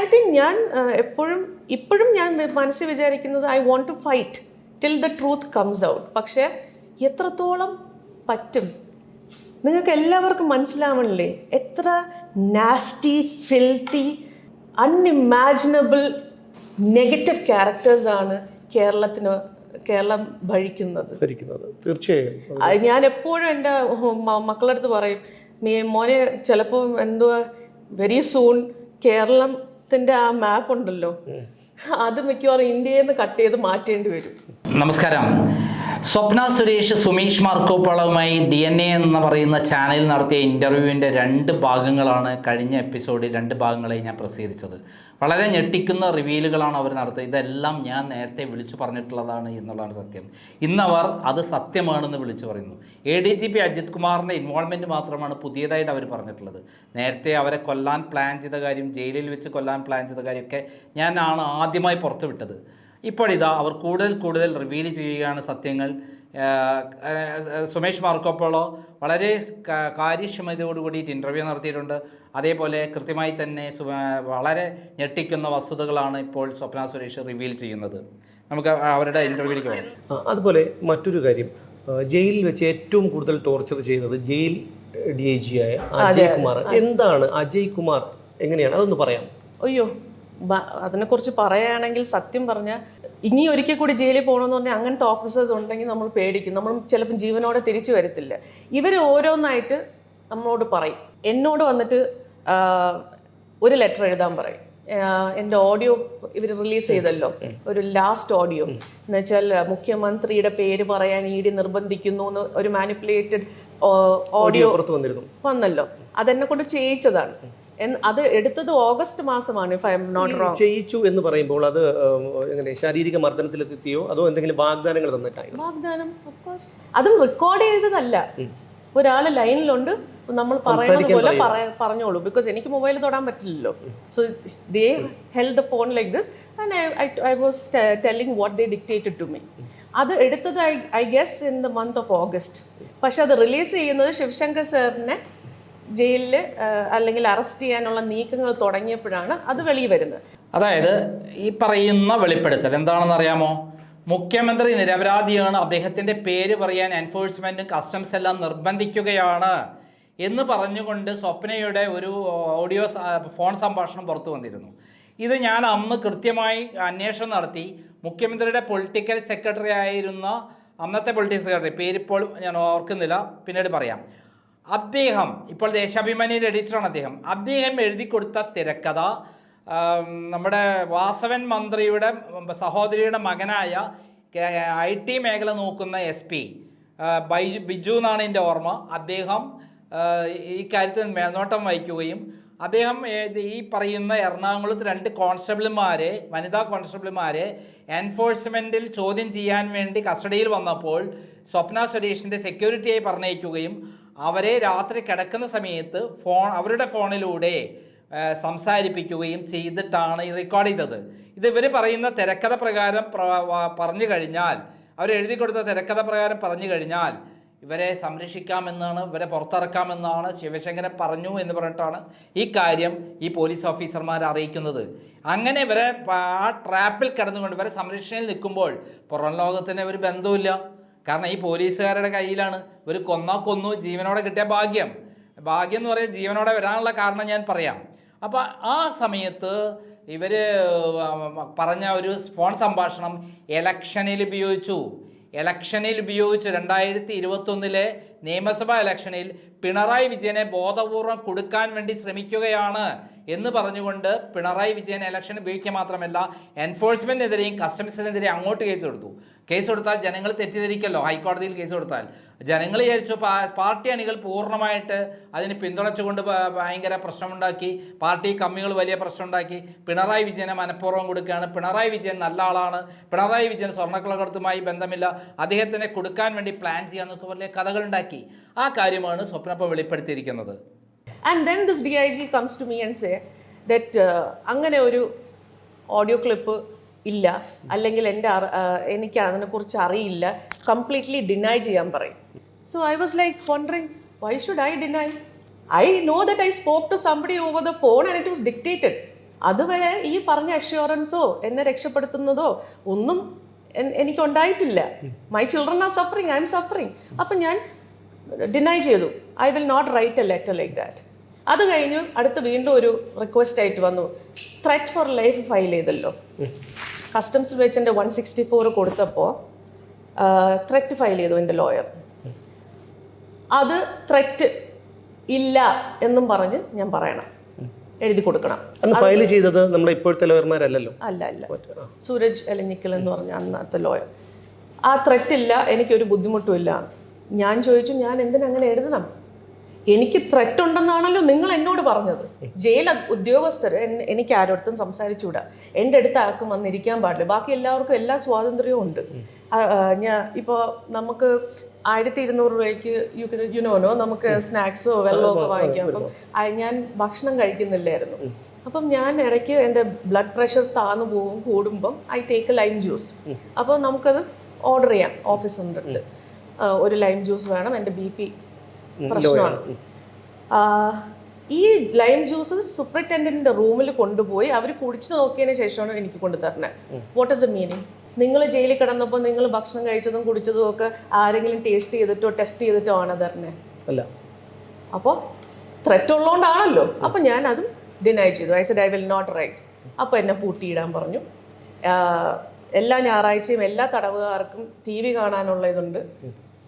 I think ഞാൻ എപ്പോഴും ഇപ്പോഴും ഞാൻ മനസ്സിൽ വിചാരിക്കുന്നത് I want to fight till the truth comes out പക്ഷേ എത്രത്തോളം പറ്റും? നിങ്ങൾക്ക് എല്ലാവർക്കും മനസ്സിലാവണില്ലേ? എത്ര നാസ്റ്റി ഫിൽത്തി അൺഇമാജിനബിൾ നെഗറ്റീവ് ക്യാരക്ടേഴ്സാണ് കേരളത്തിന് കേരളം ഭരിക്കുന്നത്. ഭരിക്കുന്നത്. തീർച്ചയായും. ഞാൻ എപ്പോഴും എന്റെ മക്കളടുത്ത് മക്കളുടെ അടുത്ത് പറയും മോനെ ചിലപ്പോൾ എന്തുവാ വെരി സൂൺ കേരളത്തിന്റെ ആ മാപ്പ് ഉണ്ടല്ലോ. അത് മിക്കവാറും ഇന്ത്യയിൽ നിന്ന് കട്ട് ചെയ്ത് മാറ്റേണ്ടി വരും. നമസ്കാരം. സ്വപ്ന സുരേഷ് സുമേഷ് മാർക്കോപ്പളവുമായി ഡി എൻ എ എന്ന് പറയുന്ന ചാനലിൽ നടത്തിയ ഇന്റർവ്യൂവിന്റെ രണ്ട് ഭാഗങ്ങളാണ് കഴിഞ്ഞ എപ്പിസോഡിൽ രണ്ട് ഭാഗങ്ങളായി ഞാൻ പ്രസിദ്ധീകരിച്ചത്. വളരെ ഞെട്ടിക്കുന്ന റിവീലുകളാണ് അവർ നടത്തിയത്. ഇതെല്ലാം ഞാൻ നേരത്തെ വിളിച്ചു പറഞ്ഞിട്ടുള്ളതാണ് എന്നുള്ളതാണ് സത്യം. ഇന്നവർ അത് സത്യമാണെന്ന് വിളിച്ചു പറയുന്നു. A D G P Ajith കുമാറിന്റെ ഇൻവോൾവ്മെന്റ് മാത്രമാണ് പുതിയതായിട്ട് അവർ പറഞ്ഞിട്ടുള്ളത്. നേരത്തെ അവരെ കൊല്ലാൻ പ്ലാൻ ചെയ്ത കാര്യം ജയിലിൽ വെച്ച് കൊല്ലാൻ പ്ലാൻ ചെയ്ത കാര്യമൊക്കെ ഞാനാണ് ആദ്യമായി പുറത്തുവിട്ടത്. ഇപ്പോഴിതാ അവർ കൂടുതൽ കൂടുതൽ റിവീൽ ചെയ്യുകയാണ് സത്യങ്ങൾ. സുമേഷ് മാർക്കോപ്പോളോ വളരെ കാര്യക്ഷമതയോട് കൂടിയിട്ട് ഇന്റർവ്യൂ നടത്തിയിട്ടുണ്ട്. അതേപോലെ കൃത്യമായി തന്നെ വളരെ ഞെട്ടിക്കുന്ന വസ്തുതകളാണ് ഇപ്പോൾ സ്വപ്ന സുരേഷ് റിവീൽ ചെയ്യുന്നത്. നമുക്ക് അവരുടെ ഇന്റർവ്യൂവിലേക്ക് പോകാം. അതുപോലെ മറ്റൊരു കാര്യം. ജയിലിൽ വെച്ച് ഏറ്റവും കൂടുതൽ ടോർച്ചർ ചെയ്തത് ജയിൽ ഡി ഐ ജി ആയ അജയ് കുമാർ. എന്താണ് അജയ് കുമാർ എങ്ങനെയാണ്? അതൊന്ന് പറയാം. അയ്യോ അതിനെക്കുറിച്ച് പറയുകയാണെങ്കിൽ സത്യം പറഞ്ഞാൽ ഇനി ഒരിക്കൽ കൂടി ജയിലിൽ പോകണമെന്ന് പറഞ്ഞാൽ അങ്ങനത്തെ ഓഫീസേഴ്സ് ഉണ്ടെങ്കിൽ നമ്മൾ പേടിക്കും. നമ്മൾ ചിലപ്പം ജീവനോടെ തിരിച്ചു വരത്തില്ല. ഇവർ ഓരോന്നായിട്ട് നമ്മളോട് പറയും. എന്നോട് വന്നിട്ട് ഒരു ലെറ്റർ എഴുതാൻ പറയും. എന്റെ ഓഡിയോ ഇവർ റിലീസ് ചെയ്തല്ലോ. ഒരു ലാസ്റ്റ് ഓഡിയോ എന്ന് വെച്ചാൽ മുഖ്യമന്ത്രിയുടെ പേര് പറയാൻ ഇ ഡി നിർബന്ധിക്കുന്നു എന്ന് ഒരു മാനിപ്പുലേറ്റഡ് ഓഡിയോ വന്നല്ലോ. അതെന്നെ കൊണ്ട് ചെയ്യിച്ചതാണ്. അത് എടുത്തത് ഓഗസ്റ്റ് മാസമാണ് if I'm not wrong ചെയ്യിച്ചു എന്ന് പറയുമ്പോൾ അത് എങ്ങനെ ശാരീരിക മർദ്ദനത്തിലെത്തിയോ? അതോ എന്തെങ്കിലും വാഗ്ദാനങ്ങൾ തന്നിട്ടായിരുന്നു? വാഗ്ദാനം. അതും റെക്കോർഡ് ചെയ്തതല്ല. ഒരാൾ ലൈനിലുണ്ട് നമ്മൾ പറയുന്നത് പോലെ പറ- പറഞ്ഞോളൂ. ബിക്കോസ് എനിക്ക് മൊബൈൽ തൊടാൻ പറ്റില്ലല്ലോ. So they held the phone like this and I was telling what they dictated to me അത് എടുത്തത് I I guess in the month of August പക്ഷെ അത് റിലീസ് ചെയ്യുന്നത് ശിവശങ്കർ സാറിനെ ജയിലിൽ അല്ലെങ്കിൽ അറസ്റ്റ് ചെയ്യാനുള്ള നീക്കങ്ങൾ തുടങ്ങിയപ്പോഴാണ് അത് വെളിയിൽ വരുന്നത്. അതായത് ഈ പറയുന്ന വെളിപ്പെടുത്തൽ എന്താണെന്ന് അറിയാമോ മുഖ്യമന്ത്രി നിരപരാധിയാണ് അദ്ദേഹത്തിന്റെ പേര് പറയാൻ എൻഫോഴ്സ്മെന്റും കസ്റ്റംസ് എല്ലാം നിർബന്ധിക്കുകയാണ് എന്ന് പറഞ്ഞുകൊണ്ട് സ്വപ്നയുടെ ഒരു ഓഡിയോ ഫോൺ സംഭാഷണം പുറത്തു വന്നിരുന്നു. ഇത് ഞാൻ അന്ന് കൃത്യമായി അന്വേഷണം നടത്തി. മുഖ്യമന്ത്രിയുടെ പൊളിറ്റിക്കൽ സെക്രട്ടറി ആയിരുന്ന അന്നത്തെ പൊളിറ്റിക്കൽ സെക്രട്ടറി പേരിപ്പോൾ ഞാൻ ഓർക്കുന്നില്ല. പിന്നീട് പറയാം. അദ്ദേഹം ഇപ്പോൾ ദേശാഭിമാനിയുടെ എഡിറ്ററാണ് അദ്ദേഹം. അദ്ദേഹം എഴുതി കൊടുത്ത തിരക്കഥ നമ്മുടെ വാസവൻ മന്ത്രിയുടെ സഹോദരിയുടെ മകനായ ഐ ടി മേഖല നോക്കുന്ന എസ് പി ബൈജു ബിജു എന്നാണ് എന്റെ ഓർമ്മ. അദ്ദേഹം ഈ കാര്യത്തിൽ മേൽനോട്ടം വഹിക്കുകയും അദ്ദേഹം ഈ പറയുന്ന എറണാകുളത്ത് രണ്ട് കോൺസ്റ്റബിൾമാരെ വനിതാ കോൺസ്റ്റബിൾമാരെ എൻഫോഴ്സ്മെന്റിൽ ചോദ്യം ചെയ്യാൻ വേണ്ടി കസ്റ്റഡിയിൽ വന്നപ്പോൾ സ്വപ്ന സുരേഷിന്റെ സെക്യൂരിറ്റിയായി പറഞ്ഞയക്കുകയും അവരെ രാത്രി കിടക്കുന്ന സമയത്ത് ഫോൺ അവരുടെ ഫോണിലൂടെ സംസാരിപ്പിക്കുകയും ചെയ്തിട്ടാണ് ഈ റെക്കോർഡ് ചെയ്തത്. ഇത് ഇവർ പറയുന്ന തിരക്കഥ പ്രകാരം പറഞ്ഞു കഴിഞ്ഞാൽ അവർ എഴുതി കൊടുത്ത തിരക്കഥ പ്രകാരം പറഞ്ഞു കഴിഞ്ഞാൽ ഇവരെ സംരക്ഷിക്കാമെന്നാണ് ഇവരെ പുറത്തിറക്കാമെന്നാണ് ശിവശങ്കരൻ പറഞ്ഞു എന്ന് പറഞ്ഞിട്ടാണ് ഈ കാര്യം ഈ പോലീസ് ഓഫീസർമാർ അറിയിക്കുന്നത്. അങ്ങനെ ഇവരെ ആ ട്രാപ്പിൽ കിടന്നുകൊണ്ട് ഇവരെ സംരക്ഷണയിൽ നിൽക്കുമ്പോൾ പുറം ലോകത്തിന് ഒരു ബന്ധവുമില്ല. കാരണം ഈ പോലീസുകാരുടെ കയ്യിലാണ്. ഇവർ കൊന്നാ കൊന്നു ജീവനോടെ കിട്ടിയ ഭാഗ്യം. ഭാഗ്യം എന്ന് പറയുന്നത് ജീവനോടെ വരാനുള്ള കാരണം ഞാൻ പറയാം. അപ്പോൾ ആ സമയത്ത് ഇവർ പറഞ്ഞ ഒരു ഫോൺ സംഭാഷണം എലക്ഷനിൽ ഉപയോഗിച്ചു. എലക്ഷനിൽ ഉപയോഗിച്ചു. രണ്ടായിരത്തി ഇരുപത്തൊന്നിലെ നിയമസഭാ ഇലക്ഷനിൽ പിണറായി വിജയനെ ബോധപൂർവം കൊടുക്കാൻ വേണ്ടി ശ്രമിക്കുകയാണ് എന്ന് പറഞ്ഞുകൊണ്ട് പിണറായി വിജയൻ ഇലക്ഷൻ ഉപയോഗിക്കുക മാത്രമല്ല എൻഫോഴ്സ്മെന്റിനെതിരെയും കസ്റ്റംസിനെതിരെയും അങ്ങോട്ട് കേസ് കൊടുത്തു. കേസ് കൊടുത്താൽ ജനങ്ങൾ തെറ്റിദ്ധരിക്കല്ലോ. ഹൈക്കോടതിയിൽ കേസ് കൊടുത്താൽ. ജനങ്ങൾ വിചാരിച്ചു പാർട്ടി അണികൾ പൂർണമായിട്ട് അതിനെ പിന്തുണച്ചുകൊണ്ട് ഭയങ്കര പ്രശ്നമുണ്ടാക്കി. പാർട്ടി കമ്മികൾ വലിയ പ്രശ്നമുണ്ടാക്കി. പിണറായി വിജയനെ മനഃപൂർവം കൊടുക്കുകയാണ്. പിണറായി വിജയൻ നല്ല ആളാണ്. പിണറായി വിജയൻ സ്വർണക്കളകടത്തുമായി ബന്ധമില്ല. അദ്ദേഹത്തിനെ കൊടുക്കാൻ വേണ്ടി പ്ലാൻ ചെയ്യാന്നൊക്കെ വലിയ കഥകളുണ്ടാക്കി ആ കാര്യമാണ് സ്വപ്നപ്പ വെളിപ്പെടുത്തിയിരിക്കുന്നത്. And then comes to me and say that അങ്ങനെ ഒരു ഓഡിയോ ക്ലിപ്പ് ഇല്ല. അല്ലെങ്കിൽ എന്റെ എനിക്ക് അതിനെക്കുറിച്ച് അറിയില്ല. കംപ്ലീറ്റ്ലി ഡിനൈ ചെയ്യാൻ പറയും. So I was like wondering why should I deny I know that I spoke to somebody over the phone and it was dictated അതുവരെ ഈ പറഞ്ഞ അഷ്യൂറൻസോ എന്നെ രക്ഷപ്പെടുത്തുന്നതോ ഒന്നും എനിക്ക് ഉണ്ടായിട്ടില്ല my children are suffering I'm suffering അപ്പം ഞാൻ ഡിനൈ ചെയ്തു. I will not write a letter like that അത് കഴിഞ്ഞു അടുത്ത് വീണ്ടും ഒരു റിക്വസ്റ്റ് ആയിട്ട് വന്നു. ത്രെറ്റ് ഫോർ ലൈഫ് ഫയൽ ചെയ്തല്ലോ. കസ്റ്റംസ് വെച്ച് എന്റെ വൺ സിക്സ്റ്റി ഫോർ കൊടുത്തപ്പോൾ ത്രെറ്റ് ഫയൽ ചെയ്തു എന്റെ ലോയർ അത് ത്രെറ്റ് ഇല്ല എന്നും പറഞ്ഞ് ഞാൻ പറയണം. എഴുതി കൊടുക്കണം. ഫയൽ ചെയ്തത് നമ്മുടെ ഇപ്പോഴത്തെ ലോയർമാരല്ലല്ലോ അല്ല അല്ല. സൂരജ് എലഞ്ഞിക്കൽ എന്ന് പറഞ്ഞ അന്നത്തെ ലോയർ ആ ത്രെറ്റ് ഇല്ല എനിക്കൊരു ബുദ്ധിമുട്ടും ഇല്ല. ഞാൻ ചോദിച്ചു ഞാൻ എന്തിനങ്ങനെ എഴുതണം? എനിക്ക് ത്രെറ്റ് ഉണ്ടെന്നാണല്ലോ നിങ്ങൾ എന്നോട് പറഞ്ഞത്. ജയിൽ ഉദ്യോഗസ്ഥർ എനിക്ക് ആരോടത്തും സംസാരിച്ചുകൂടാ. എന്റെ അടുത്ത് ആർക്കും വന്നിരിക്കാൻ പാടില്ല. ബാക്കി എല്ലാവർക്കും എല്ലാ സ്വാതന്ത്ര്യവും ഉണ്ട്. ഞാൻ ഇപ്പോൾ നമുക്ക് ആയിരത്തി ഇരുന്നൂറ് രൂപയ്ക്ക് യു യുനോനോ നമുക്ക് സ്നാക്സോ വെള്ളമോ ഒക്കെ വാങ്ങിക്കാം. അപ്പം ഞാൻ ഭക്ഷണം കഴിക്കുന്നില്ലായിരുന്നു. അപ്പം ഞാൻ ഇടയ്ക്ക് എന്റെ ബ്ലഡ് പ്രഷർ താന്നു പോകും കൂടുമ്പം ഐ ടേക്ക് ലൈം ജ്യൂസ് അപ്പോൾ നമുക്കത് ഓർഡർ ചെയ്യാം. നിന്നിട്ട് ആ, ഒരു ലൈം ജ്യൂസ് വേണം എന്റെ ബി പി പ്രശ്നമാണ്. ഈ ലൈം ജ്യൂസ് സൂപ്രിന്റെ റൂമിൽ കൊണ്ടുപോയി അവർ കുടിച്ചു നോക്കിയതിന് ശേഷമാണ് എനിക്ക് കൊണ്ടു തരണേ. വാട്ട് ഇസ് ദ മീനിങ് നിങ്ങൾ ജയിലിൽ കിടന്നപ്പോൾ നിങ്ങൾ ഭക്ഷണം കഴിച്ചതും കുടിച്ചതും ഒക്കെ ആരെങ്കിലും ടേസ്റ്റ് ചെയ്തിട്ടോ ടെസ്റ്റ് ചെയ്തിട്ടോ ആണ് തരണേ? അല്ല. അപ്പോൾ ത്രെറ്റ് ഉള്ളതുകൊണ്ടാണല്ലോ അപ്പോൾ ഞാൻ അതും ഡിനൈ ചെയ്തു. I said I will not write അപ്പോൾ എന്നെ പൂട്ടിയിടാൻ പറഞ്ഞു. എല്ലാ ഞായറാഴ്ചയും എല്ലാ തടവുകാർക്കും ടി വി കാണാനുള്ള ഇതുണ്ട്.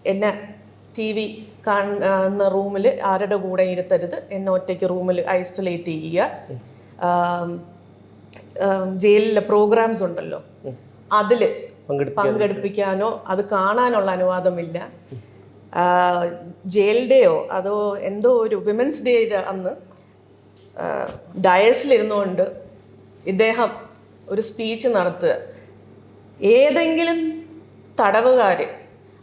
എന്നെ ടി വി കാണുന്ന റൂമിൽ ആരുടെ കൂടെ ഇരുത്തരുത്. എന്നെ ഒറ്റയ്ക്ക് റൂമിൽ ഐസൊലേറ്റ് ചെയ്യുക. ജയിലിലെ പ്രോഗ്രാംസ് ഉണ്ടല്ലോ. അതിൽ പങ്കെടുപ്പിക്കാനോ അത് കാണാനുള്ള അനുവാദമില്ല. ജയിൽ ജയിലിന്റെയോ അതോ എന്തോ ഒരു വിമൻസ് ഡേയുടെ അന്ന് ഡയസിലിരുന്നുകൊണ്ട് ഇദ്ദേഹം ഒരു സ്പീച്ച് നടത്തുക. ഏതെങ്കിലും തടവുകാർ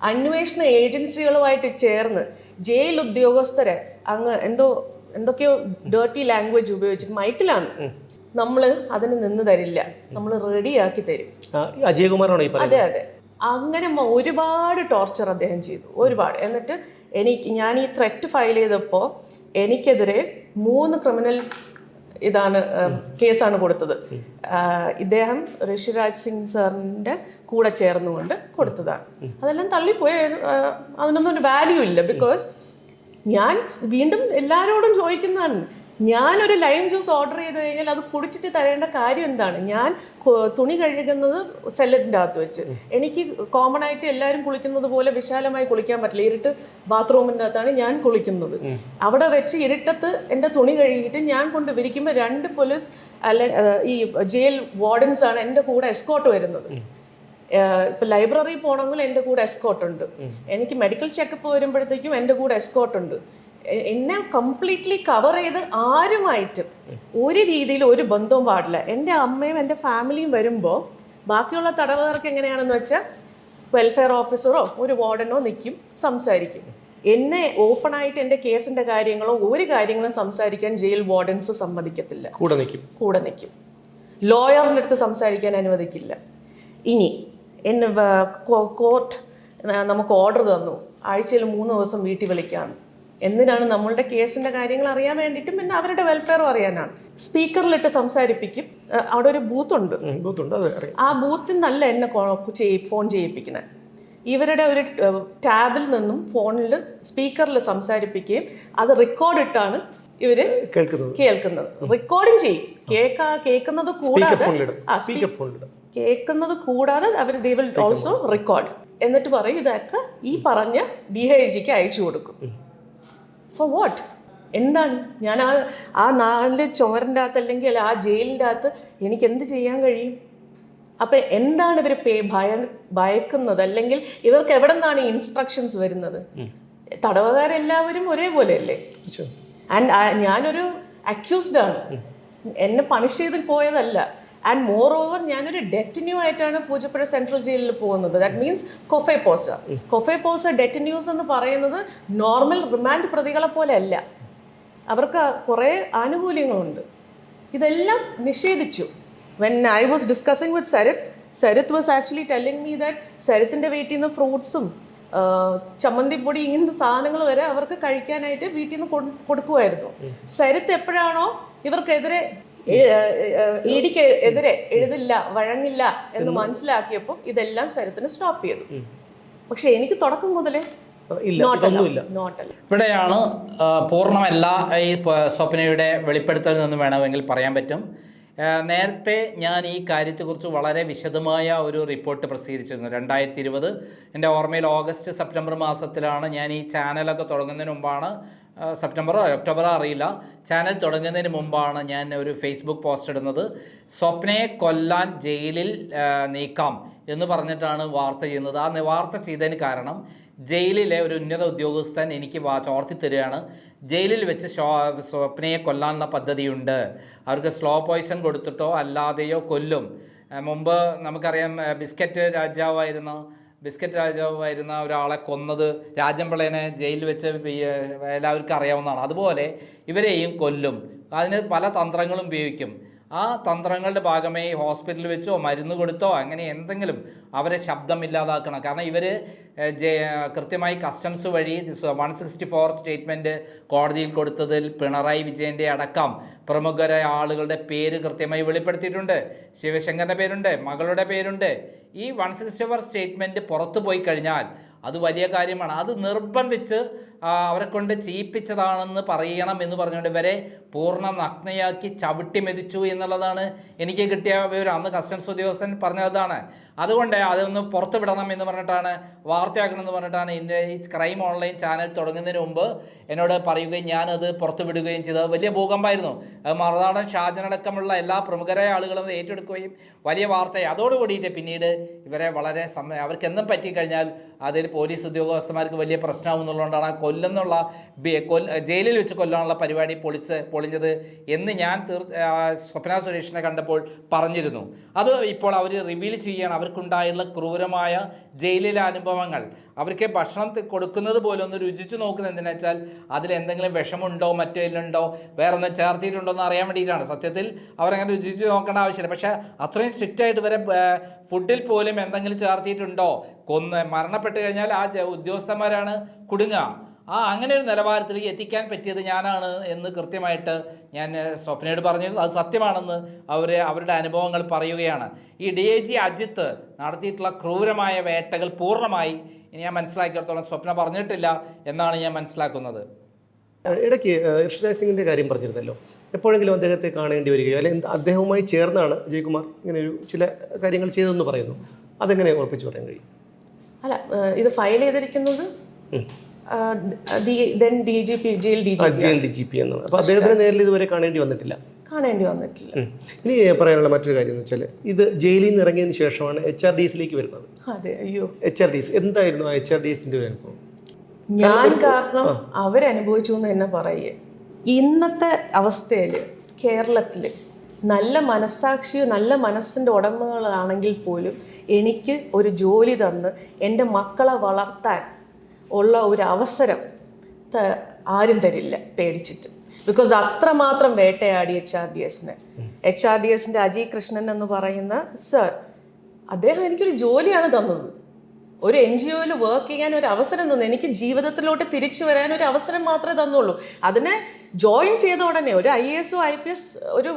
അന്വേഷണ ഏജൻസികളുമായിട്ട് ചേർന്ന് ജയിൽ ഉദ്യോഗസ്ഥരെ അങ്ങ് എന്തോ എന്തൊക്കെയോ ഡേർട്ടി ലാംഗ്വേജ് ഉപയോഗിച്ച് മൈക്കിലാണ്. നമ്മൾ അതിന് നിന്ന് തരില്ല. നമ്മൾ റെഡിയാക്കി തരും. അജയകുമാറാണോ അതെ അതെ. അങ്ങനെ ഒരുപാട് ടോർച്ചർ അദ്ദേഹം ചെയ്തു. ഒരുപാട്. എന്നിട്ട് എനിക്ക് ഞാൻ ഈ ത്രെറ്റ് ഫയൽ ചെയ്തപ്പോൾ എനിക്കെതിരെ മൂന്ന് ക്രിമിനൽ ഇതാണ് കേസാണ് കൊടുത്തത്. ഇദ്ദേഹം ഋഷിരാജ് സിംഗ് സാറിന്റെ കൂടെ ചേർന്നുകൊണ്ട് കൊടുത്തതാണ്. അതെല്ലാം തള്ളിപ്പോയ. അതിനൊന്നും ഒരു വാല്യൂ ഇല്ല. ബിക്കോസ് ഞാൻ വീണ്ടും എല്ലാവരോടും ചോദിക്കുന്നതാണ്. ഞാനൊരു ലൈം ജ്യൂസ് ഓർഡർ ചെയ്ത് കഴിഞ്ഞാൽ അത് കുടിച്ചിട്ട് തരേണ്ട കാര്യം എന്താണ്? ഞാൻ തുണി കഴുകുന്നത് സെല്ലറ്റിന്റെ അകത്ത് വെച്ച്. എനിക്ക് കോമൺ ആയിട്ട് എല്ലാവരും കുളിക്കുന്നത് പോലെ വിശാലമായി കുളിക്കാൻ പറ്റില്ല. ഇരുട്ട് ബാത്റൂമിന്റെ അകത്താണ് ഞാൻ കുളിക്കുന്നത്. അവിടെ വെച്ച് ഇരുട്ടത്ത് എന്റെ തുണി കഴുകിയിട്ട് ഞാൻ കൊണ്ട് വിരിക്കുമ്പോൾ രണ്ട് പോലീസ് അല്ലെ ഈ ജയിൽ വാർഡൻസ് ആണ് എന്റെ കൂടെ എസ്കോട്ട് വരുന്നത്. ഇപ്പൊ ലൈബ്രറി പോകണമെങ്കിൽ എന്റെ കൂടെ എസ്കോട്ട് ഉണ്ട്. എനിക്ക് മെഡിക്കൽ ചെക്കപ്പ് വരുമ്പോഴത്തേക്കും എന്റെ കൂടെ എസ്കോട്ട് ഉണ്ട്. എന്നെ കംപ്ലീറ്റ്ലി കവർ ചെയ്ത് ആരുമായിട്ടും ഒരു രീതിയിൽ ഒരു ബന്ധവും പാടില്ല. എന്റെ അമ്മയും എന്റെ ഫാമിലിയും വരുമ്പോൾ ബാക്കിയുള്ള തടവുകാർക്ക് എങ്ങനെയാണെന്ന് വെച്ചാൽ വെൽഫെയർ ഓഫീസറോ ഒരു വാർഡനോ നിൽക്കും സംസാരിക്കും. എന്നെ ഓപ്പണായിട്ട് എന്റെ കേസിന്റെ കാര്യങ്ങളോ ഒരു കാര്യങ്ങളും സംസാരിക്കാൻ ജയിൽ വാർഡൻസ് സമ്മതിക്കത്തില്ല. കൂടെ നിൽക്കും കൂടെ നിൽക്കും ലോയറിന്റെ അടുത്ത് സംസാരിക്കാൻ അനുവദിക്കില്ല. ഇനി എന്നെ കോർട്ട് നമുക്ക് ഓർഡർ തന്നു. ആഴ്ചയിൽ മൂന്ന് ദിവസം വീട്ടിൽ വിളിക്കാം എന്തിനാണ് നമ്മളുടെ കേസിന്റെ കാര്യങ്ങൾ അറിയാൻ വേണ്ടിയിട്ടും പിന്നെ അവരുടെ വെൽഫെയറും അറിയാനാണ്. സ്പീക്കറിലിട്ട് സംസാരിപ്പിക്കും. അവിടെ ഒരു ബൂത്തുണ്ട് ബൂത്തുണ്ട് അത് അറിയാം. ആ ബൂത്തിൽ നിന്നല്ല എന്നെ ഫോൺ ചെയ്യിപ്പിക്കണേ. ഇവരുടെ ഒരു ടാബിൽ നിന്നും ഫോണിൽ സ്പീക്കറിൽ സംസാരിപ്പിക്കുകയും അത് റെക്കോർഡ് ഇട്ടാണ് ഇവർ കേൾക്കുന്നത്. കേൾക്കുന്നത്. റെക്കോർഡിങ് ചെയ്യും. കേൾക്കാ കേൾക്കുന്നത് കൂടാതെ കേൾക്കുന്നത് കൂടാതെ അവർ ദേ വിൽ ഓൾസോ റെക്കോർഡ് എന്നിട്ട് പറയും ഇതൊക്കെ ഈ പറഞ്ഞ ഡി ഐ ജിക്ക് അയച്ചു കൊടുക്കും. ഫോർ വാട്ട് എന്താണ്? ഞാൻ ആ ആ നാല് ചുമരിന്റെ അകത്ത് അല്ലെങ്കിൽ ആ ജയിലിന്റെ അകത്ത് എനിക്ക് എന്ത് ചെയ്യാൻ കഴിയും? അപ്പം എന്താണ് ഇവർ പേ ഭയ ഭയക്കുന്നത്? അല്ലെങ്കിൽ ഇവർക്ക് എവിടെ നിന്നാണ് ഈ ഇൻസ്ട്രക്ഷൻസ് വരുന്നത്? തടവുകാരെല്ലാവരും ഒരേപോലെയല്ലേ? അല്ലേ ആൻഡ് ഞാനൊരു അക്യൂസ്ഡ് ആണ്. എന്നെ പണിഷ് ചെയ്ത് പോയതല്ല. ആൻഡ് മോർ ഓവർ ഞാനൊരു ഡെറ്റിന്യൂ ആയിട്ടാണ് പൂജപ്പുഴ സെൻട്രൽ ജയിലിൽ പോകുന്നത്. ദാറ്റ് മീൻസ് കൊഫെ പോസ കൊഫെ പോസ ഡെറ്റിന്യൂസ് എന്ന് പറയുന്നത് നോർമൽ റിമാൻഡ് പ്രതികളെ പോലെ അല്ല. അവർക്ക് കുറേ ആനുകൂല്യങ്ങളുണ്ട്. ഇതെല്ലാം നിഷേധിച്ചു. When I was discussing with Sarith Sarith was actually telling me that സരിത്തിന്റെ വീട്ടിൽ നിന്ന് ഫ്രൂട്ട്സും ചമ്മന്തിപ്പൊടി ഇങ്ങനത്തെ സാധനങ്ങൾ വരെ അവർക്ക് കഴിക്കാനായിട്ട് വീട്ടിൽ നിന്ന് കൊടു- കൊടുക്കുമായിരുന്നു സരിത്ത് എപ്പോഴാണോ ഇവർക്കെതിരെ ഇടിക്ക് എതിരെ എഴുതില്ല വഴങ്ങില്ല എന്ന് മനസ്സിലാക്കിയപ്പോൾ ഇതെല്ലാം സരിത്തിന് സ്റ്റോപ്പ് ചെയ്തു. പക്ഷെ എനിക്ക് തുടക്കം മുതലേ ഇവിടെയാണ് പൂർണമല്ല ഈ സ്വപ്നയുടെ വെളിപ്പെടുത്തലിൽ നിന്ന് വേണമെങ്കിൽ പറയാൻ പറ്റും. നേരത്തെ ഞാൻ ഈ കാര്യത്തെക്കുറിച്ച് വളരെ വിശദമായ ഒരു റിപ്പോർട്ട് പ്രസിദ്ധീകരിച്ചിരുന്നു. രണ്ടായിരത്തി ഇരുപത് എന്റെ ഓർമ്മയിൽ ഓഗസ്റ്റ് സെപ്റ്റംബർ മാസത്തിലാണ് ഞാൻ ഈ ചാനലൊക്കെ തുടങ്ങുന്നതിന് മുമ്പാണ് സെപ്റ്റംബറോ ഒക്ടോബറോ അറിയില്ല. ചാനൽ തുടങ്ങുന്നതിന് മുമ്പാണ് ഞാൻ ഒരു ഫേസ്ബുക്ക് പോസ്റ്റ് ഇടുന്നത്. സ്വപ്നയെ കൊല്ലാൻ ജയിലിൽ നീക്കാം എന്ന് പറഞ്ഞിട്ടാണ് വാർത്ത ചെയ്യുന്നത്. ആ വാർത്ത ചെയ്തതിന് കാരണം ജയിലിലെ ഒരു ഉന്നത ഉദ്യോഗസ്ഥൻ എനിക്ക് വാ ചോർത്തി തരികയാണ്. ജയിലിൽ വെച്ച് സ്വപ്നയെ കൊല്ലാനുള്ള പദ്ധതിയുണ്ട്. അവർക്ക് സ്ലോ പോയിസൺ കൊടുത്തിട്ടോ അല്ലാതെയോ കൊല്ലും. മുമ്പ് നമുക്കറിയാം ബിസ്ക്കറ്റ് രാജാവായിരുന്ന ബിസ്ക്കറ്റ് രാജാവായിരുന്ന ഒരാളെ കൊന്നത് രാജംപിള്ളേനെ ജയിലിൽ വെച്ച് എല്ലാവർക്കും അറിയാവുന്നതാണ്. അതുപോലെ ഇവരെയും കൊല്ലും. അതിന് പല തന്ത്രങ്ങളും ഉപയോഗിക്കും. ആ തന്ത്രങ്ങളുടെ ഭാഗമായി ഹോസ്പിറ്റലിൽ വെച്ചോ മരുന്ന് കൊടുത്തോ അങ്ങനെ എന്തെങ്കിലും അവരെ ശബ്ദമില്ലാതാക്കണം കാരണം ഇവർ കൃത്യമായി കസ്റ്റംസ് വഴി വൺ സിക്സ്റ്റി ഫോർ സ്റ്റേറ്റ്മെന്റ് കോടതിയിൽ കൊടുത്തതിൽ പിണറായി വിജയന്റെ അടക്കം പ്രമുഖരായ ആളുകളുടെ പേര് കൃത്യമായി വെളിപ്പെടുത്തിയിട്ടുണ്ട്. ശിവശങ്കറിന്റെ പേരുണ്ട് മകളുടെ പേരുണ്ട്. ഈ വൺ സിക്സ്റ്റി ഫോർ സ്റ്റേറ്റ്മെന്റ് പുറത്തു പോയി കഴിഞ്ഞാൽ അത് വലിയ കാര്യമാണ്. അത് നിർബന്ധിച്ച് അവരെ കൊണ്ട് ചെയ്യിപ്പിച്ചതാണെന്ന് പറയണം എന്ന് പറഞ്ഞുകൊണ്ട് ഇവരെ പൂർണ നഗ്നയാക്കി ചവിട്ടി മെതിച്ചു എന്നുള്ളതാണ് എനിക്ക് കിട്ടിയ വിവരം. അന്ന് കസ്റ്റംസ് ഉദ്യോഗസ്ഥൻ പറഞ്ഞതാണ്. അതുകൊണ്ട് അതൊന്ന് പുറത്തു വിടണം എന്ന് പറഞ്ഞിട്ടാണ് വാർത്തയാക്കണം എന്ന് പറഞ്ഞിട്ടാണ് എന്റെ ഈ ക്രൈം ഓൺലൈൻ ചാനൽ തുടങ്ങുന്നതിന് മുമ്പ് എന്നോട് പറയുകയും ഞാനത് പുറത്തു വിടുകയും ചെയ്തത്. വലിയ ഭൂകമ്പമായിരുന്നു. അത് മറുനാടൻ ഷാജനടക്കമുള്ള എല്ലാ പ്രമുഖരായ ആളുകളും ഏറ്റെടുക്കുകയും വലിയ വാർത്തയായി. അതോടുകൂടിയിട്ട് പിന്നീട് ഇവരെ വളരെ സമയം അവർക്ക് എന്തും പറ്റിക്കഴിഞ്ഞാൽ അതിൽ പോലീസ് ഉദ്യോഗസ്ഥന്മാർക്ക് വലിയ പ്രശ്നമാകുന്നുള്ളതുകൊണ്ടാണ് കൊല്ലുന്നുള്ള ജയിലിൽ വെച്ച് കൊല്ലാനുള്ള പരിപാടി പൊളിച്ച് പൊളിഞ്ഞത് എന്ന് ഞാൻ തീർച്ച സ്വപ്ന സുരേഷിനെ കണ്ടപ്പോൾ പറഞ്ഞിരുന്നു. അത് ഇപ്പോൾ അവർ റിവീൽ ചെയ്യാൻ അവർക്കുണ്ടായുള്ള ക്രൂരമായ ജയിലിലെ അനുഭവങ്ങൾ. അവർക്ക് ഭക്ഷണം കൊടുക്കുന്നത് പോലെ ഒന്ന് രുചിച്ച് നോക്കുന്നത് എന്തിനാ വെച്ചാൽ അതിൽ എന്തെങ്കിലും വിഷമുണ്ടോ മറ്റേലുണ്ടോ വേറെ ഒന്നും ചേർത്തിയിട്ടുണ്ടോ എന്ന് അറിയാൻ വേണ്ടിയിട്ടാണ്. സത്യത്തിൽ അവരങ്ങനെ രുചിച്ച് നോക്കേണ്ട ആവശ്യമില്ല. പക്ഷേ അത്രയും സ്ട്രിക്റ്റ് ആയിട്ട് വരെ ഫുഡിൽ പോലും എന്തെങ്കിലും ചേർത്തിയിട്ടുണ്ടോ കൊന്ന് മരണപ്പെട്ട് കഴിഞ്ഞാൽ ആ ഉദ്യോഗസ്ഥന്മാരാണ് കുടുങ്ങുക. ആ അങ്ങനെ ഒരു നിലവാരത്തിലേക്ക് എത്തിക്കാൻ പറ്റിയത് ഞാനാണ് എന്ന് കൃത്യമായിട്ട് ഞാൻ സ്വപ്നയോട് പറഞ്ഞിരുന്നു അത് സത്യമാണെന്ന് അവർ അവരുടെ അനുഭവങ്ങൾ പറയുകയാണ്. ഈ ഡി ഐ ജി അജിത്ത് നടത്തിയിട്ടുള്ള ക്രൂരമായ വേട്ടകൾ പൂർണമായി ഞാൻ മനസ്സിലാക്കിയിടത്തോളം സ്വപ്ന പറഞ്ഞിട്ടില്ല എന്നാണ് ഞാൻ മനസ്സിലാക്കുന്നത്. ഇടയ്ക്ക് ഋഷിരാജ് സിംഗിന്റെ കാര്യം പറഞ്ഞിരുന്നല്ലോ. എപ്പോഴെങ്കിലും അദ്ദേഹത്തെ കാണേണ്ടി വരികയോ അല്ലെങ്കിൽ അദ്ദേഹവുമായി ചേർന്നാണ് ജയകുമാർ ഇങ്ങനെ ഒരു ചില കാര്യങ്ങൾ ചെയ്തതെന്ന് പറയുന്നു. അതെങ്ങനെ ഉറപ്പിച്ചു പറയാൻ കഴിയും? അല്ല ഇത് ഫയൽ ചെയ്തിരിക്കുന്നത് then D G P jail D G P എന്നാണ്. അപ്പോൾ അദ്ദേഹത്തിന് നേരിൽ ഇതുവരെ കാണേണ്ടി വന്നിട്ടില്ല. കാണേണ്ടി വന്നിട്ടില്ല. ഇനി പറയാനുള്ള മറ്റൊരു കാര്യം എന്ന് വെച്ചാൽ ഇത് ജയിലിൽ നിന്ന് ഇറങ്ങിയതിന് ശേഷമാണ് എച്ച് ആർ ഡി എസിലേക്ക് വരുന്നത്. അതെ അയ്യോ. എച്ച് ആർ ഡി എസ് എന്തായിരുന്നു ആ എച്ച് ആർ ഡി എസിന്റെ അനുഭവം? ഞാൻ കാരണം അവരനുഭവിച്ചു എന്ന് തന്നെ പറയേ. ഇന്നത്തെ അവസ്ഥയിൽ കേരളത്തിൽ നല്ല മനസ്സാക്ഷിയോ നല്ല മനസ്സിന്റെ ഉടമകളാണെങ്കിൽ പോലും എനിക്ക് ഒരു ജോലി തന്ന് എന്റെ മക്കളെ വളർത്താൻ ഉള്ള ഒരു അവസരം ആരും തരില്ല പേടിച്ചിട്ട്. ബിക്കോസ് അത്രമാത്രം വേട്ടയാടി എച്ച് ആർ ഡി എസിനെ എച്ച് ആർ ഡി എസിന്റെ അജയ് കൃഷ്ണൻ എന്ന് പറയുന്ന സർ അദ്ദേഹം എനിക്കൊരു ജോലിയാണ് തന്നത്. ഒരു എൻ ജി ഒയിൽ വർക്ക് ചെയ്യാൻ ഒരു അവസരം തന്നു. എനിക്ക് ജീവിതത്തിലോട്ട് തിരിച്ചു വരാൻ ഒരു അവസരം മാത്രമേ തന്നുള്ളൂ. അതിനെ ജോയിൻ ചെയ്ത ഉടനെ ഒരു I S O I P S ഒരു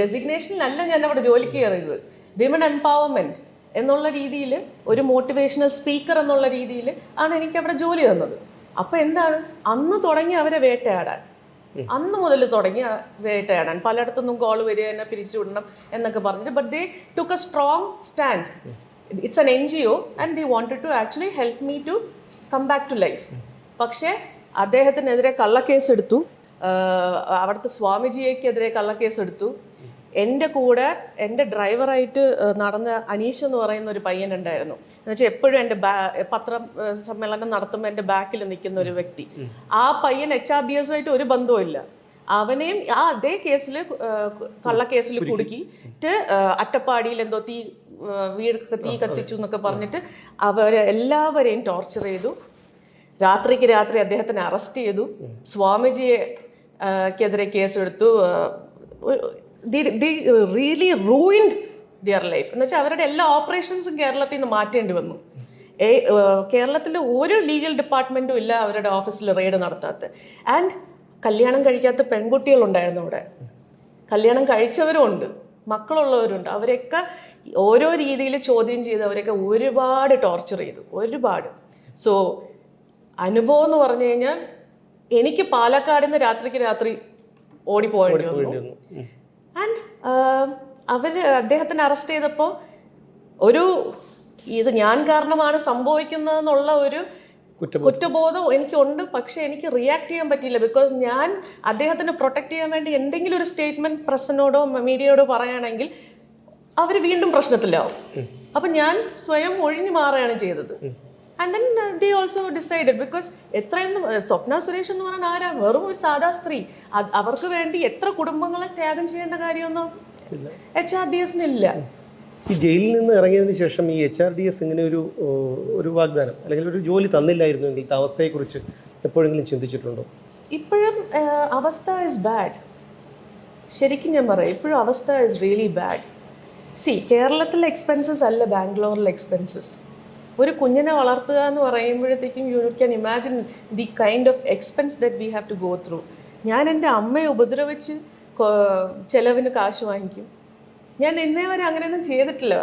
ഡെസിഗ്നേഷനിലല്ല ഞാൻ അവിടെ ജോലിക്ക് കയറിയത്. വിമൻ എംപവർമെന്റ് എന്നുള്ള രീതിയിൽ ഒരു മോട്ടിവേഷണൽ സ്പീക്കർ എന്നുള്ള രീതിയിൽ ആണ് എനിക്ക് അവിടെ ജോലി തന്നത്. അപ്പോൾ എന്താണ്? അന്ന് തുടങ്ങി അവരെ വേട്ടയാടാൻ. അന്ന് മുതൽ തുടങ്ങി വേട്ടയാടാൻ. പലയിടത്തുനിന്നും കോൾ വരിക എന്നെ പിരിച്ചുവിടണം എന്നൊക്കെ പറഞ്ഞിട്ട് but they took a strong stand it's N N G O and the wanted to actually help me to come back to life പക്ഷേ അദ്ദേഹത്തിനെതിരെ കള്ളക്കേസ് എടുത്തു അവിടുത്തെ സ്വാമിജിയെക്കെതിരെ കള്ളക്കേസ് എടുത്തു എന്റെ കൂടെ എന്റെ ഡ്രൈവറായിട്ട് നടന്ന അനീഷ് എന്ന് പറയുന്ന ഒരു പയ്യൻ ഉണ്ടായിരുന്നു. എന്ന് വെച്ചാൽ എപ്പോഴും എന്റെ ബാ പത്രം സമ്മേളനം നടത്തുമ്പോൾ എന്റെ ബാക്കിൽ നിൽക്കുന്ന ഒരു വ്യക്തി. ആ പയ്യൻ എച്ച് ആർ ഡി എസ് ആയിട്ട് ഒരു ബന്ധവും ഇല്ല. അവനെയും ആ അതേ കേസിൽ കള്ളക്കേസിൽ കുടുക്കിയിട്ട് അട്ടപ്പാടിയിൽ എന്തോ തീ വീടൊക്കെ തീ കത്തിച്ചു എന്നൊക്കെ പറഞ്ഞിട്ട് അവരെ എല്ലാവരെയും ടോർച്ചർ ചെയ്തു. രാത്രിക്ക് രാത്രി അദ്ദേഹത്തിനെ അറസ്റ്റ് ചെയ്തു. സ്വാമിജിയെ ക്കെതിരെ കേസെടുത്തു. റിയലി റൂയിൻഡ് ദിയർ ലൈഫ് എന്ന് വെച്ചാൽ അവരുടെ എല്ലാ ഓപ്പറേഷൻസും കേരളത്തിൽ നിന്ന് മാറ്റേണ്ടി വന്നു. കേരളത്തിലെ ഒരു ലീഗൽ ഡിപ്പാർട്ട്മെന്റും ഇല്ല അവരുടെ ഓഫീസിൽ റെയ്ഡ് നടത്താത്ത. ആൻഡ് കല്യാണം കഴിക്കാത്ത പെൺകുട്ടികളുണ്ടായിരുന്നു അവിടെ. കല്യാണം കഴിച്ചവരും ഉണ്ട്. മക്കളുള്ളവരുണ്ട്. അവരെയൊക്കെ ഓരോ രീതിയിൽ ചോദ്യം ചെയ്ത് അവരെയൊക്കെ ഒരുപാട് ടോർച്ചർ ചെയ്തു. ഒരുപാട്. സോ അനുഭവം എന്ന് പറഞ്ഞു കഴിഞ്ഞാൽ എനിക്ക് പാലക്കാട് നിന്ന് രാത്രിക്ക് രാത്രി വേണ്ടി വന്നു. ആൻഡ് അവർ അദ്ദേഹത്തിനെ അറസ്റ്റ് ചെയ്തപ്പോൾ ഒരു ഇത് ഞാൻ കാരണമാണ് സംഭവിക്കുന്നതെന്നുള്ള ഒരു കുറ്റബോധം. എനിക്കുണ്ട് പക്ഷെ എനിക്ക് റിയാക്ട് ചെയ്യാൻ പറ്റിയില്ല. ബിക്കോസ് ഞാൻ അദ്ദേഹത്തിനെ പ്രൊട്ടക്ട് ചെയ്യാൻ വേണ്ടി എന്തെങ്കിലും ഒരു സ്റ്റേറ്റ്മെന്റ് പ്രസിനോടോ മീഡിയയോടോ പറയുകയാണെങ്കിൽ അവർ വീണ്ടും പ്രശ്നത്തിലാവും. അപ്പം ഞാൻ സ്വയം ഒഴിഞ്ഞു മാറുകയാണ് ചെയ്തത്. And then they also decided because എത്രയെന്ന് സ്വപ്ന സുരേഷ് എന്ന് പറഞ്ഞാൽ ആരാ? വെറും ഒരു സാധാ സ്ത്രീ. അവർക്ക് വേണ്ടി എത്ര കുടുംബങ്ങളെ ത്യാഗം ചെയ്യേണ്ട കാര്യമൊന്നും എച്ച് ആർ ഡി എസിനില്ല ഈ ജയിലിൽ നിന്ന് ഇറങ്ങിയതിന് ശേഷം ഈ എച്ച് ആർ ഡി എസ് ഇങ്ങനെ ഒരു ഒരു വാഗ്ദാനം അല്ലെങ്കിൽ ഒരു ജോലി തന്നില്ലായിരുന്നു എങ്കിൽ അവസ്ഥയെക്കുറിച്ച് എപ്പോഴെങ്കിലും ചിന്തിച്ചിട്ടുണ്ടോ? ഇപ്പോഴും അവസ്ഥ ഇസ് ബാഡ് ശരിക്കും ഞാൻ പറയാം ഇപ്പോഴും അവസ്ഥ ഇസ് റിയലി ബാഡ് സി കേരളത്തിലെ എക്സ്പെൻസസ് അല്ല ബാംഗ്ലൂരിലെ എക്സ്പെൻസസ് ഒരു കുഞ്ഞിനെ വളർത്തുക എന്ന് പറയുമ്പോഴത്തേക്കും you can imagine the kind of expense that we have to go through ഞാൻ എന്റെ അമ്മയെ ഉപദ്രവിച്ച് ചിലവിന് കാശ് വാങ്ങിക്കും. ഞാൻ ഇന്നേ വരെ അങ്ങനെയൊന്നും ചെയ്തിട്ടില്ല.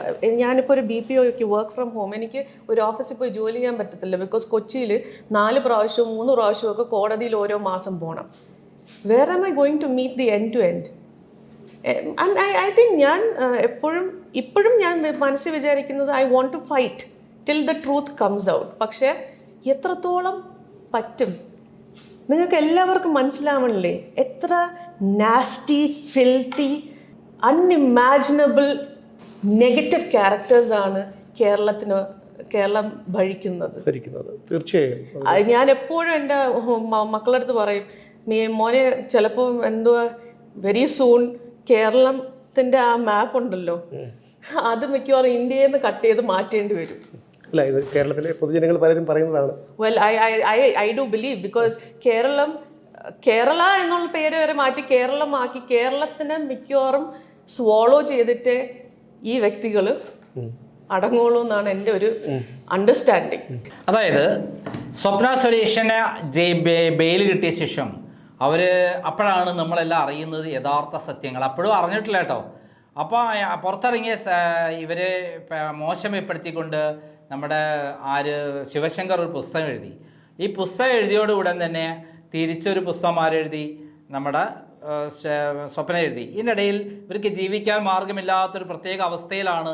ഞാനിപ്പോൾ ഒരു ബി പി ഒക്ക് വർക്ക് ഫ്രം ഹോം എനിക്ക് ഒരു ഓഫീസിൽ പോയി ജോലി ചെയ്യാൻ പറ്റത്തില്ല. ബിക്കോസ് കൊച്ചിയിൽ നാല് പ്രാവശ്യവും മൂന്ന് പ്രാവശ്യവും ഒക്കെ കോടതിയിൽ ഓരോ മാസം പോകണം where am I going to meet the end to end I I think ഞാൻ എപ്പോഴും ഇപ്പോഴും ഞാൻ മനസ്സിൽ വിചാരിക്കുന്നത് I want to fight till the truth comes out പക്ഷേ എത്രത്തോളം പറ്റും? നിങ്ങൾക്ക് എല്ലാവർക്കും മനസ്സിലാവണില്ലേ? എത്ര നാസ്റ്റി ഫിൽത്തി അൺഇമാജിനബിൾ നെഗറ്റീവ് ക്യാരക്ടേഴ്സാണ് കേരളത്തിന് കേരളം ഭരിക്കുന്നത്. ഭരിക്കുന്നത്. തീർച്ചയായും. ഞാൻ എപ്പോഴും എന്റെ മക്കളുടെ അടുത്ത് പറയും മീ മോനെ ചിലപ്പോൾ എന്തുവാ വെരി സൂൺ കേരളത്തിന്റെ ആ മാപ്പ് ഉണ്ടല്ലോ അത് മിക്കവാറും ഇന്ത്യയിൽ നിന്ന് കട്ട് ചെയ്ത് മാറ്റേണ്ടി വരും. അല്ല ഇത് കേരളത്തിലെ പൊതുജനങ്ങൾ പലരും പറയുന്നതാണ്. Well I I I I do believe because Keralam Kerala എന്നുള്ള പേര് വരെ മാറ്റി കേരളമാക്കി കേരളത്തിന് മിക്കവാറും സ്വോളോ ചെയ്തിട്ട് ഈ വ്യക്തികൾ അടങ്ങുള്ളൂ എന്നാണ് എന്റെ ഒരു അണ്ടർസ്റ്റാൻഡിങ് അതായത് സ്വപ്ന സുരേഷിനെ ജയ് ബെയിൽ കിട്ടിയ ശേഷം അവർ അപ്പോഴാണ് നമ്മളെല്ലാം അറിയുന്നത് യഥാർത്ഥ സത്യങ്ങൾ. അപ്പോഴും അറിഞ്ഞിട്ടില്ല കേട്ടോ. അപ്പോൾ പുറത്തിറങ്ങിയ ഇവരെ മോശമപ്പെടുത്തിക്കൊണ്ട് നമ്മുടെ ആര് ശിവശങ്കർ ഒരു പുസ്തകം എഴുതി. ഈ പുസ്തകം എഴുതിയോടുകൂടെ തന്നെ തിരിച്ചൊരു പുസ്തകം ആരെഴുതി നമ്മുടെ സ്വപ്ന എഴുതി. ഇതിനിടയിൽ ഇവർക്ക് ജീവിക്കാൻ മാർഗമില്ലാത്തൊരു പ്രത്യേക അവസ്ഥയിലാണ്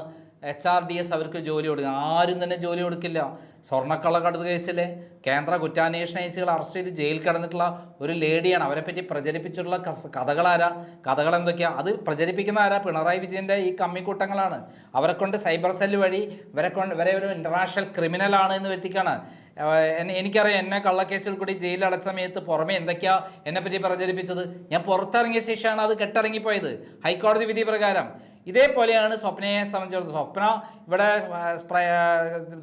എച്ച് ആർ ഡി എസ് അവർക്ക് ജോലി കൊടുക്കുക ആരും തന്നെ ജോലി കൊടുക്കില്ല. സ്വർണക്കള്ളക്കടത്ത് കേസിലെ കേന്ദ്ര കുറ്റാന്വേഷണ ഏജൻസികൾ അറസ്റ്റ് ചെയ്ത് ജയിലിൽ കിടന്നിട്ടുള്ള ഒരു ലേഡിയാണ്. അവരെ പറ്റി പ്രചരിപ്പിച്ചിട്ടുള്ള കഥകളാരാ? കഥകൾ എന്തൊക്കെയാണ് അത് പ്രചരിപ്പിക്കുന്ന ആരാ? പിണറായി വിജയന്റെ ഈ കമ്മിക്കൂട്ടങ്ങളാണ്. അവരെ കൊണ്ട് സൈബർ സെൽ വഴി ഇവരെ കൊണ്ട് ഇവരെ ഒരു ഇന്റർനാഷണൽ ക്രിമിനലാണ് എന്ന് വരുത്തിക്കാണ്. എനിക്കറിയാം എന്നെ കള്ളക്കേസിൽ കൂടി ജയിലിൽ അടച്ച സമയത്ത് പുറമെ എന്തൊക്കെയാ എന്നെ പറ്റി പ്രചരിപ്പിച്ചത്. ഞാൻ പുറത്തിറങ്ങിയ ശേഷമാണ് അത് കെട്ടിറങ്ങിപ്പോയത് ഹൈക്കോടതി വിധി പ്രകാരം. ഇതേപോലെയാണ് സ്വപ്നയെ സംബന്ധിച്ചിടത്തോളം. സ്വപ്ന ഇവിടെ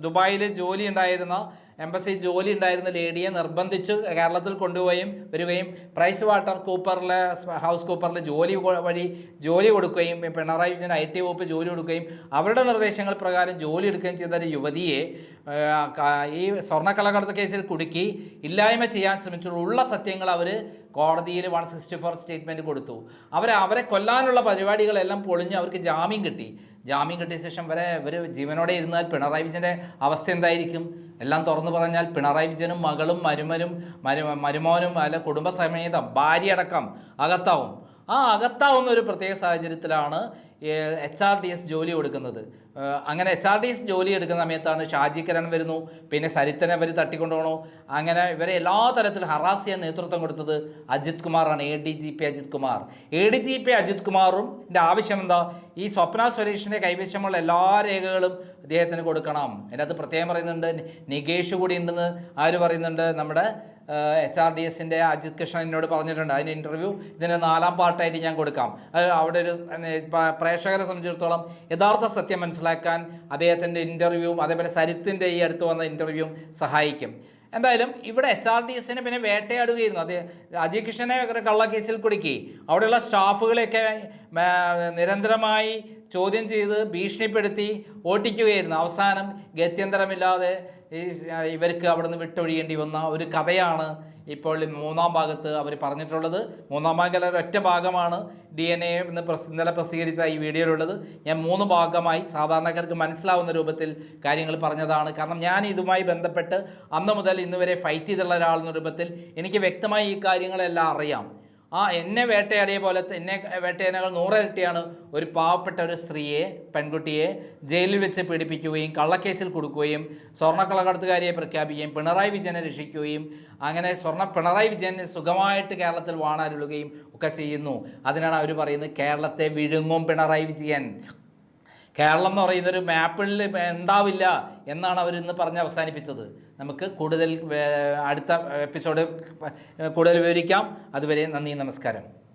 ദുബായിൽ ജോലി ഉണ്ടായിരുന്ന എംബസി ജോലി ഉണ്ടായിരുന്ന ലേഡിയെ നിർബന്ധിച്ചു കേരളത്തിൽ കൊണ്ടുപോയും വരികയും പ്രൈസ് വാട്ടർ കൂപ്പറിലെ ഹൗസ് കൂപ്പറിൽ ജോലി വഴി ജോലി കൊടുക്കുകയും പിണറായി വിജയൻ ഐ ടി വകുപ്പ് ജോലി കൊടുക്കുകയും അവരുടെ നിർദ്ദേശങ്ങൾ പ്രകാരം ജോലി എടുക്കുകയും ചെയ്ത ഒരു യുവതിയെ ഈ സ്വർണക്കള്ളക്കടത്ത് കേസിൽ കുടുക്കി ഇല്ലായ്മ ചെയ്യാൻ ശ്രമിച്ചുള്ള ഉള്ള സത്യങ്ങൾ അവർ കോടതിയിൽ വൺ സിക്സ്റ്റി ഫോർ സ്റ്റേറ്റ്മെന്റ് കൊടുത്തു. അവർ അവരെ കൊല്ലാനുള്ള പരിപാടികളെല്ലാം പൊളിഞ്ഞ് അവർക്ക് ജാമ്യം കിട്ടി. ജാമ്യം കിട്ടിയ ശേഷം വരെ ഇവർ ജീവനോടെ ഇരുന്നാൽ പിണറായി വിജയന്റെ അവസ്ഥ എന്തായിരിക്കും? എല്ലാം തുറന്നു പറഞ്ഞാൽ പിണറായി വിജയനും മകളും മരുമനും മരു മരുമോനും അല്ല കുടുംബസമേതം ഭാര്യയടക്കം അകത്താവും. ആ അകത്താവുന്ന ഒരു പ്രത്യേക സാഹചര്യത്തിലാണ് എച്ച് ആർ ഡി എസ് ജോലി കൊടുക്കുന്നത്. അങ്ങനെ എച്ച് ആർ ഡി എസ് ജോലി എടുക്കുന്ന സമയത്താണ് ഷാജി കരൺ വരുന്നു പിന്നെ സരിത്തനെ അവർ തട്ടിക്കൊണ്ടുപോകണു. അങ്ങനെ ഇവരെ എല്ലാ തരത്തിലും ഹറാസ് ചെയ്യാൻ നേതൃത്വം കൊടുത്തത് അജിത് കുമാറാണ് A D G P Ajith Kumar. A D G P Ajith കുമാറും ആവശ്യം എന്താ? ഈ സ്വപ്ന സുരേഷിന്റെ കൈവശമുള്ള എല്ലാ രേഖകളും അദ്ദേഹത്തിന് കൊടുക്കണം. അതിനകത്ത് പ്രത്യേകം പറയുന്നുണ്ട്. നികേഷ് കൂടി ഉണ്ടെന്ന് ആര് പറയുന്നുണ്ട്? നമ്മുടെ എച്ച് ആർ ഡി എസിന്റെ അജിത് കൃഷ്ണൻ എന്നോട് പറഞ്ഞിട്ടുണ്ട്. അതിന് ഇന്റർവ്യൂ ഇതിന് നാലാം പാർട്ടായിട്ട് ഞാൻ കൊടുക്കാം. അത് അവിടെ ഒരു പ്രേക്ഷകരെ സംബന്ധിച്ചിടത്തോളം യഥാർത്ഥ സത്യം മനസ്സിലാക്കാൻ അദ്ദേഹത്തിന്റെ ഇന്റർവ്യൂവും അതേപോലെ സരിത്തിന്റെ ഈ അടുത്ത് വന്ന ഇന്റർവ്യൂവും സഹായിക്കും. എന്തായാലും ഇവിടെ എച്ച് ആർ ഡി എസിനെ പിന്നെ വേട്ടയാടുകയായിരുന്നു. അത് അജയ് കൃഷ്ണനെ കള്ളക്കേസിൽ കുടുക്കി. അവിടെയുള്ള സ്റ്റാഫുകളെയൊക്കെ നിരന്തരമായി ചോദ്യം ചെയ്ത് ഭീഷണിപ്പെടുത്തി ഓട്ടിക്കുകയായിരുന്നു. അവസാനം ഗത്യന്തരമില്ലാതെ ഈ ഇവർക്ക് അവിടുന്ന് വിട്ടൊഴിയേണ്ടി വന്ന ഒരു കഥയാണ് ഇപ്പോൾ മൂന്നാം ഭാഗത്ത് അവർ പറഞ്ഞിട്ടുള്ളത്. മൂന്നാം ഭാഗം ഒറ്റ ഭാഗമാണ് ഡി എൻ എ എന്ന് പ്രസ് ഇന്നലെ പ്രസിദ്ധീകരിച്ച ഈ വീഡിയോയിലുള്ളത്. ഞാൻ മൂന്ന് ഭാഗമായി സാധാരണക്കാർക്ക് മനസ്സിലാവുന്ന രൂപത്തിൽ കാര്യങ്ങൾ പറഞ്ഞതാണ്. കാരണം ഞാൻ ഇതുമായി ബന്ധപ്പെട്ട് അന്ന് മുതൽ ഇന്ന് വരെ ഫൈറ്റ് ചെയ്തുള്ള ഒരാളെന്ന രൂപത്തിൽ എനിക്ക് വ്യക്തമായി ഈ കാര്യങ്ങളെല്ലാം അറിയാം. ആ എന്നെ വേട്ടയാടിയ പോലെ എന്നെ വേട്ടയാനകൾ നൂറിരട്ടിയാണ് ഒരു പാവപ്പെട്ട ഒരു സ്ത്രീയെ പെൺകുട്ടിയെ ജയിലിൽ വെച്ച് പീഡിപ്പിക്കുകയും കള്ളക്കേസിൽ കൊടുക്കുകയും സ്വർണക്കള്ളക്കടത്തുകാരിയെ പ്രഖ്യാപിക്കുകയും പിണറായി വിജയനെ രക്ഷിക്കുകയും അങ്ങനെ സ്വർണ പിണറായി വിജയൻ സുഖമായിട്ട് കേരളത്തിൽ വാണാരുളുകയും ഒക്കെ ചെയ്യുന്നു. അതിനാണ് അവർ പറയുന്നത് കേരളത്തെ വിഴുങ്ങും പിണറായി വിജയൻ. കേരളം എന്ന് പറയുന്ന ഒരു മാപ്പിൽ ഉണ്ടാവില്ല എന്നാണ് അവർ ഇന്ന് പറഞ്ഞ് അവസാനിപ്പിച്ചത്. നമുക്ക് കൂടുതൽ അടുത്ത എപ്പിസോഡ് കൂടുതൽ വിവരിക്കാം. അതുവരെ നന്ദി നമസ്കാരം.